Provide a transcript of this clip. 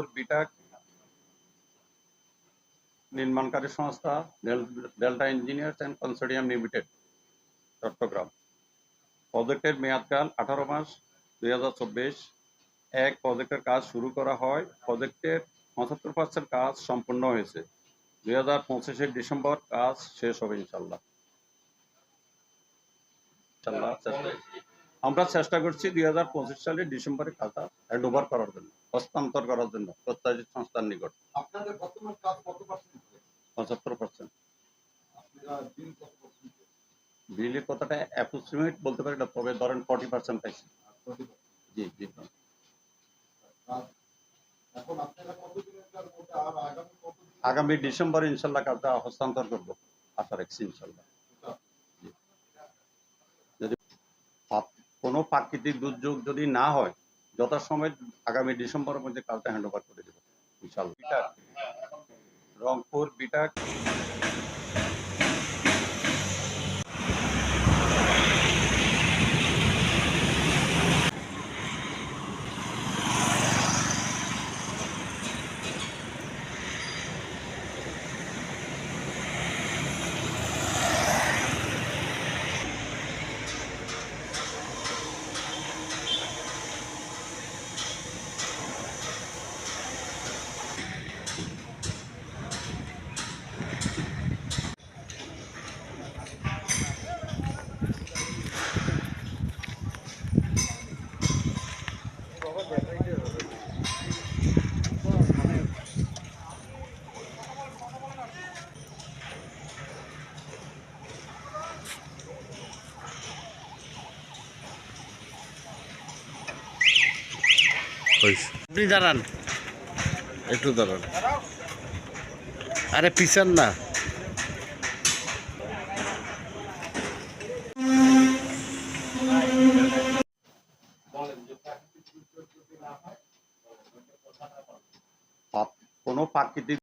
রংপুর বিটাক নির্মাণকারী সংস্থা Delta Engineers and Consortium Limited, Chattogram. প্রজেক্টের মেয়াদকাল আঠারো মাস, দুই এক প্রজেক্টের কাজ শুরু করা হয়, প্রজেক্টের পঁচাত্তর পার্সেন্ট কাজ সম্পূর্ণ হয়েছে। দুই হাজার পঁচিশে ডিসেম্বর কাজ শেষ হবে, ইনশাল্লাহ। ইনশাল্লাহ আমরা চেষ্টা করছি দুই হাজার পঁচিশ সালের ডিসেম্বরে খাতা হ্যান্ড ওভার করার জন্য হস্তান্তর করার জন্য প্রত্যাশিত সংস্থার নিকট। পঁচাত্তর পার্সেন্ট বিলের কথাটা অ্যাপ্রক্সিমেট বলতে পারি না তবে ধরেন ফর্টি পার্সেন্ট পাইছি। জি জি আগামী ডিসেম্বরে ইনশাল্লাহ কাজটা হস্তান্তর করব আশা রাখছি ইনশাল্লাহ জি। যদি পা- কোনো প্রাকৃতিক দুর্যোগ যদি না হয়, যথাসময় আগামী ডিসেম্বরের মধ্যে কালটা হ্যান্ড ওভার করে দেবো। বিশাল রংপুর বিটাক আপনি দাঁড়ান। একটু দাঁড়ান। আরে পিছান না। প্রাকৃতিক